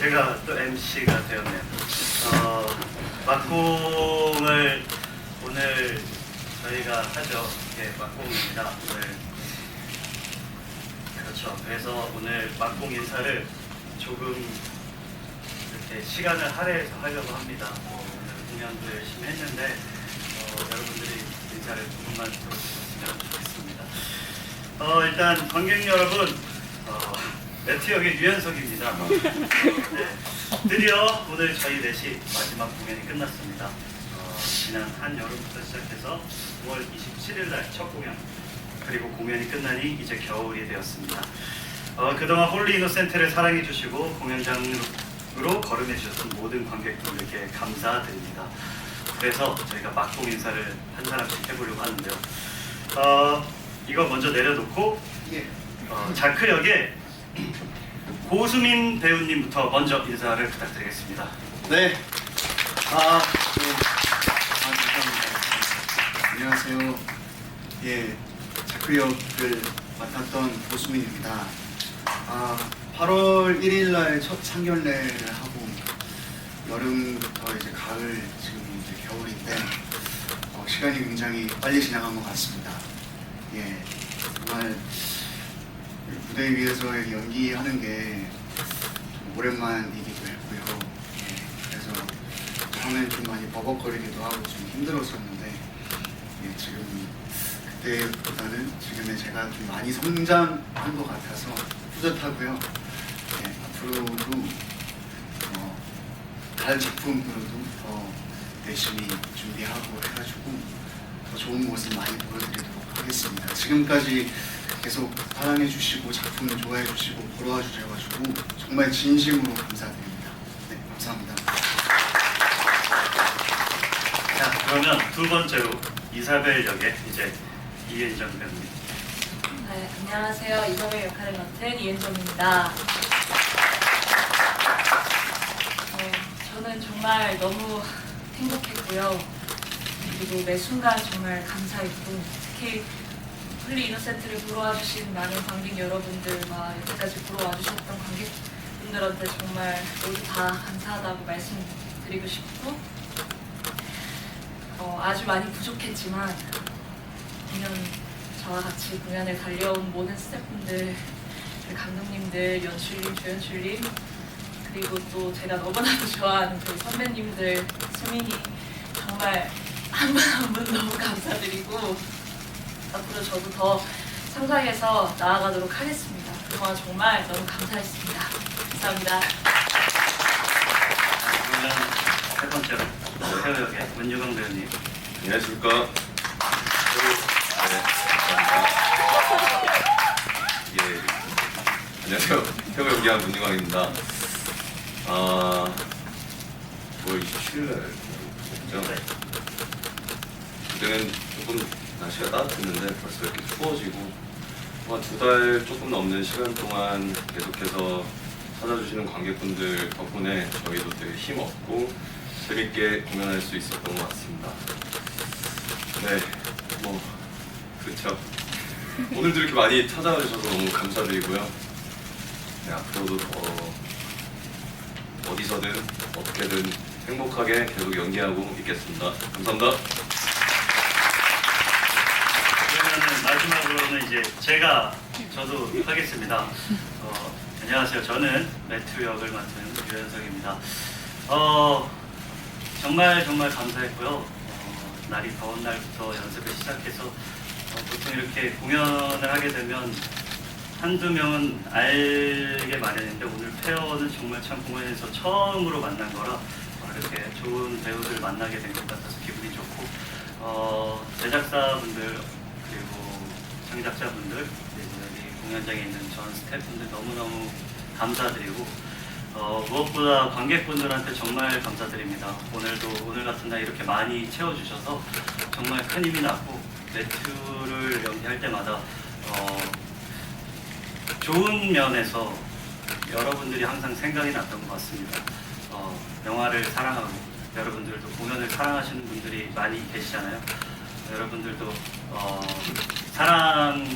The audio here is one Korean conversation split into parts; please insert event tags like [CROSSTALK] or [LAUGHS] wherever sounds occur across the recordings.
제가 또 MC가 되었네요. 어, 막공을 오늘 저희가 하죠. 예, 막공입니다. 오늘. 그렇죠. 그래서 오늘 막공 인사를 조금 이렇게 시간을 할애해서 하려고 합니다. 어, 오늘 공연도 열심히 했는데, 어, 여러분들이 인사를 조금만 들어주셨으면 좋겠습니다. 어, 일단 관객 여러분, 어, 매트역의 유연석입니다. 네, 드디어 오늘 저희 넷이 마지막 공연이 끝났습니다. 어, 지난 한 여름부터 시작해서 5월 27일 날 첫 공연, 그리고 공연이 끝나니 이제 겨울이 되었습니다. 어, 그동안 홀리 이노센트를 사랑해 주시고 공연장으로 걸음해 주셨던 모든 관객분들께 감사드립니다. 그래서 저희가 막공 인사를 한 사람씩 해보려고 하는데요. 어, 이거 먼저 내려놓고 예. 어, 자크 역의 고수민 배우님부터 먼저 인사를 부탁드리겠습니다. 네. 아, 네. 아, 감사합니다. 안녕하세요. 예, 자크 역을 맡았던 고수민입니다. 아, 8월 1일 날 첫 상견례를 하고 여름부터 이제 가을, 지금 이제 겨울인데 어, 시간이 굉장히 빨리 지나간 것 같습니다. 예, 정말 무대 위에서 연기하는 게좀 오랜만이기도 했고요. 예, 그래서 처음엔 좀 많이 버벅거리기도 하고 좀 힘들었었는데 예, 지금 그때보다는 지금의 제가 좀 많이 성장한 것 같아서 뿌듯하고요. 예, 앞으로도 어, 다른 작품으로도 더 열심히 준비하고 해가지고 더 좋은 모습 많이 보여드리도록 하겠습니다. 지금까지 계속 사랑해 주시고 작품 좋아해 주시고 보러 와 주셔가지고 정말 진심으로 감사드립니다. 네, 감사합니다. 자, 그러면 두 번째로 이사벨 역의 이제 이은정 배우님. 네, 안녕하세요. 이성의 역할을 맡은 이은정입니다. 어, 저는 정말 너무 행복했고요. 그리고 매 순간 정말 감사했고, 특히 홀리 이노센트를 보러 와주신 많은 관객 여러분들과 여기까지 보러 와주셨던 관객분들한테 정말 모두 다 감사하다고 말씀드리고 싶고, 어, 아주 많이 부족했지만, 공연 저와 같이 공연을 달려온 모든 스태프분들, 그 감독님들, 연출님, 조연출님, 그리고 또 제가 너무나도 [LAUGHS] 좋아하는 저희 선배님들, 수민이 정말 한 분 한 분 너무 감사드리고 앞으로 저도 더 상상해서 나아가도록 하겠습니다. 그동안 정말 너무 감사했습니다. 감사합니다. 자, 그러면 세 번째로 배우 역의 문유경 배우님. 안녕하십니까. 네, 감사합니다. 예, 안녕하세요. 태우 연기한 문유광입니다. 아, 5월 27일 날, 네. 그때는 조금 날씨가 따뜻했는데 벌써 이렇게 추워지고, 한두달 조금 넘는 시간 동안 계속해서 찾아주시는 관객분들 덕분에 저희도 되게 힘없고 재밌게 공연할 수 있었던 것 같습니다. 네, 뭐 그렇죠. 오늘도 이렇게 많이 찾아와 주셔서 너무 감사드리고요. 네, 앞으로도 더 어디서든 어떻게든 행복하게 계속 연기하고 있겠습니다. 감사합니다. 그러면은 마지막으로는 이제 제가 저도 하겠습니다. 어, 안녕하세요. 저는 매튜 역을 맡은 유현석입니다. 어, 정말 정말 감사했고요. 어, 날이 더운 날부터 연습을 시작해서 어, 보통 이렇게 공연을 하게 되면 한두 명은 알게 마련인데 오늘 페어는 정말 참 공연에서 처음으로 만난 거라 어, 이렇게 좋은 배우들 만나게 된 것 같아서 기분이 좋고 어, 제작사분들 제작자분들 그리고 여기 공연장에 있는 전 스태프분들 너무너무 감사드리고 어, 무엇보다 관객분들한테 정말 감사드립니다. 오늘도 오늘 같은 날 이렇게 많이 채워주셔서 정말 큰 힘이 났고 매튜를 연기할 때마다 어, 좋은 면에서 여러분들이 항상 생각이 났던 것 같습니다. 어, 영화를 사랑하고 여러분들도 공연을 사랑하시는 분들이 많이 계시잖아요. 여러분들도 어, 사랑하는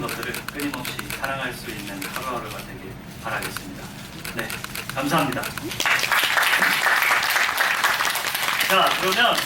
것들을 끊임없이 사랑할 수 있는 하루하루가 되길 바라겠습니다. 네, 감사합니다. 자, 그러면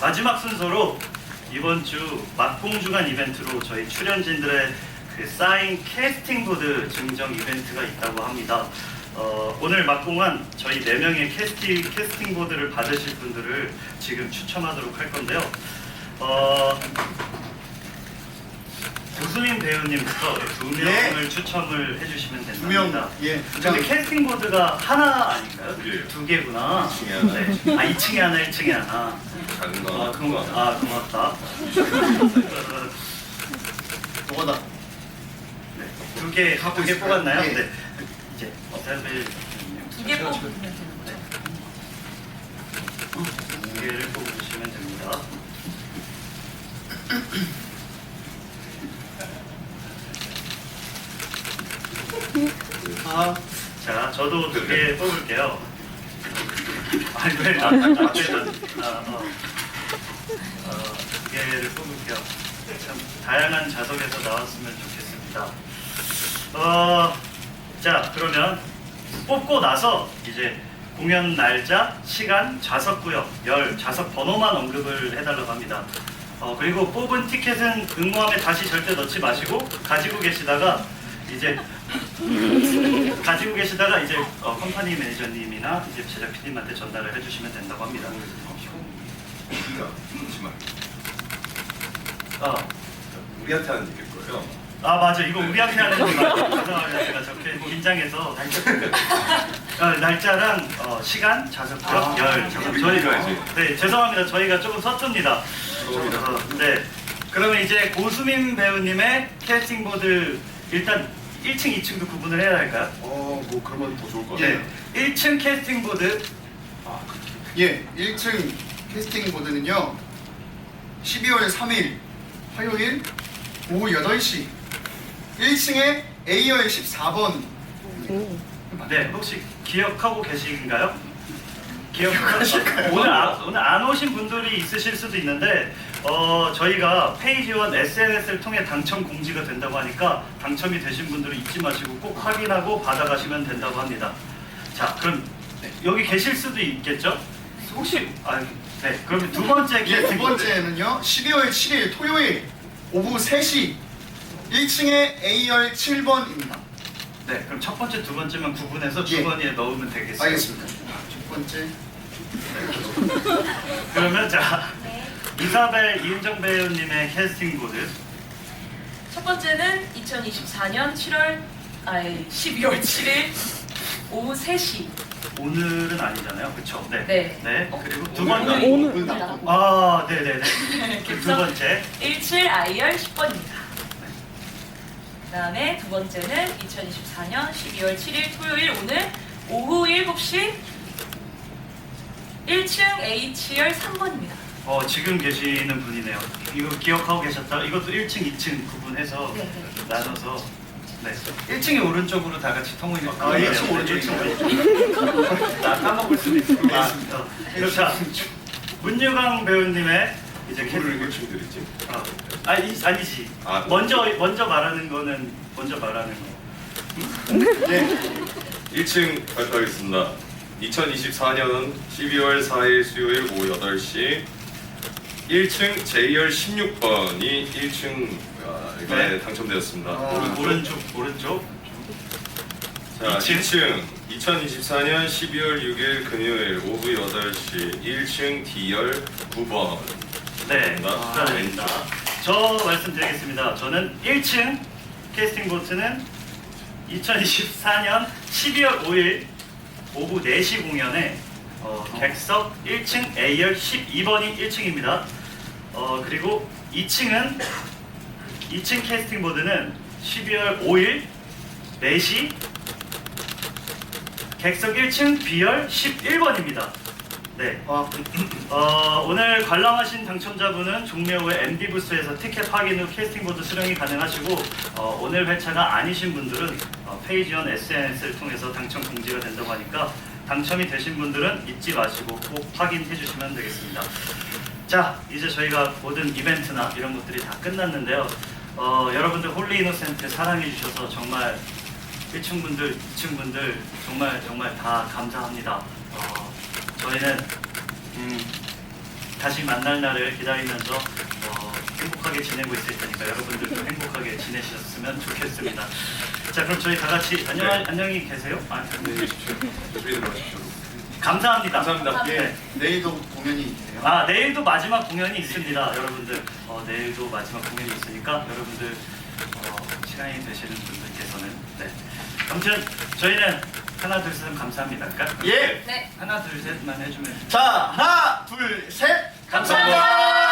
마지막 순서로 이번 주 막공 주간 이벤트로 저희 출연진들의 그 사인 캐스팅 보드 증정 이벤트가 있다고 합니다. 어, 오늘 막공한 저희 4명의 캐스팅, 캐스팅 보드를 받으실 분들을 지금 추첨하도록 할 건데요. 어, 조수민 배우님부터 두 네. 명을 추첨을 해주시면 두 명, 된답니다. 예, 근데 캐스팅 보드가 하나 아닌가요? 두 개예요. 두 개구나. 2층에 하나. 네. 아, 2층에 하나, 1층에 하나. 작은 거 아, 고맙, 아, 고맙다. 뭐다? [LAUGHS] 네. 두 개, 갖고 두개 있을까요? 뽑았나요? 예. 네. 이제 이사벨 두개 뽑으면 되는 거죠? 두 개를 뽑으시면 됩니다. 아, 자, 저도 두 개 뽑을게요. 아니, 왜 나, 나, 앞에다, 아, 어. 어, 두 개를 뽑을게요. 참, 다양한 자석에서 나왔으면 좋겠습니다. 어, 자, 그러면 뽑고 나서 이제 공연 날짜, 시간, 좌석 구역, 열, 좌석 번호만 언급을 해달라고 합니다. 어, 그리고 뽑은 티켓은 응모함에 다시 절대 넣지 마시고 가지고 계시다가 이제 [LAUGHS] 가지고 계시다가 이제 어, 컴퍼니 매니저님이나 이제 제작 PD님한테 전달을 해주시면 된다고 합니다. 우리가 잠시만 어, 우리한테 하는 얘기일 거예요. 아 맞아 이거 우리한테 하는 거 맞아. 죄송합니다 제가 저렇게 긴장해서 [LAUGHS] 어, 날짜랑 어, 시간, 좌석, 구역, 아, 열 저희가 우리가 해야지. 네 죄송합니다 저희가 조금 서툽니다. 죄송합니다. 어, 네 그러면 이제 고수민 배우님의 캐스팅 보드 일단 1층, 2층도 구분을 해야 할까요? 어, 뭐 그러면 더 좋을 것네 같아요. 1층 캐스팅 보드 아, 예, 1층 캐스팅 보드는요. 12월 3일 화요일 오후 8시 1층에 A열 14번 네, 혹시 기억하고 계신가요? 기억하실까요? 오늘, 아, [LAUGHS] 오늘 안 오신 분들이 있으실 수도 있는데 어, 저희가 페이지원 SNS를 통해 당첨 공지가 된다고 하니까 당첨이 되신 분들은 잊지 마시고 꼭 확인하고 받아가시면 된다고 합니다. 자, 그럼 여기 계실 수도 있겠죠? 혹시 아, 네, 그러면 두 번째 예, 두 번째는요. 12월 7일 토요일 오후 3시 1층에 A열 7번입니다. 네, 그럼 첫 번째, 두 번째만 구분해서 예. 주머니에 넣으면 되겠습니다. 알겠습니다. 첫 번째 그러면 자 이사벨 이은정 배우님의 캐스팅 보드 첫 번째는 2024년 7월 아니 12월 7일 오후 3시 오늘은 아니잖아요, 그렇죠? 네. 네. 네. 어? 그리고 두 오늘 번째. 오늘 오늘 나왔던 아, 네, 네, 네. [LAUGHS] 두 번째. 17 아이열 10번입니다. 그다음에 두 번째는 2024년 12월 7일 토요일 오늘 오후 7시 1층 H열 3번입니다. 어, 지금 계시는 분이네요. 이거 기억하고 계셨다. 이것도 1층, 2층 구분해서 네, 네. 나눠서 네. 1층이 오른쪽으로 다 같이 통을 아, 1층 오른쪽, 1층 오른쪽. 나 까먹을 수도 있을 것 같습니다. 그럼 자, 문유강 배우님의 이제 누구를 캐스팅 1층 드리지? 아, 아니, 아니지. 아. 먼저 먼저 말하는 거는 먼저 말하는 거. 네. 1층 발표하겠습니다. 2024년 12월 4일 수요일 오후 8시 1층 J열 16번이 1층 아, 네. 당첨되었습니다. 아, 오른쪽. 오른쪽 오른쪽. 자, 2층. 2층 2024년 12월 6일 금요일 오후 8시 1층 D열 9번 네, 아, 축하드립니다. 저 말씀드리겠습니다. 저는 1층 캐스팅 보트는 2024년 12월 5일 오후 4시 공연에 어, 객석 1층 A열 12번이 1층입니다. 어, 그리고 2층은 2층 캐스팅 보드는 12월 5일 4시 객석 1층 B열 11번입니다. 네. 아, [CLEARS THROAT] 어, 오늘 관람하신 당첨자분은 종묘의 MD 부스에서 티켓 확인 후 캐스팅 보드 수령이 가능하시고 어, 오늘 회차가 아니신 분들은 어, 페이지원 SNS를 통해서 당첨 공지가 된다고 하니까 당첨이 되신 분들은 잊지 마시고 꼭 확인해 주시면 되겠습니다. 자, 이제 저희가 모든 이벤트나 이런 것들이 다 끝났는데요. 어, 여러분들 홀리 이노센트 사랑해 주셔서 정말 1층 분들, 2층 분들 정말 정말 다 감사합니다. 어, 저희는 음, 다시 만날 날을 기다리면서 어, 행복하게 지내고 있을 테니까 여러분들도 행복하게 지내셨으면 좋겠습니다. 자, 그럼 저희 다 같이 안녕 네. 안녕히 계세요. 아, 안녕히 계십시오. 조심히 들어가십시오. 감사합니다. 감사합니다. 예, 내일도 공연이 있네요. 아 내일도 마지막 공연이 있습니다, 여러분들. 어, 내일도 마지막 공연이 있으니까 여러분들 어, 시간이 되시는 분들께서는 네. 아무튼 저희는 하나 둘셋 감사합니다. 그러니까 예. 네. 하나 둘 셋만 해주면 자, 하나, 둘, 셋. 감사합니다.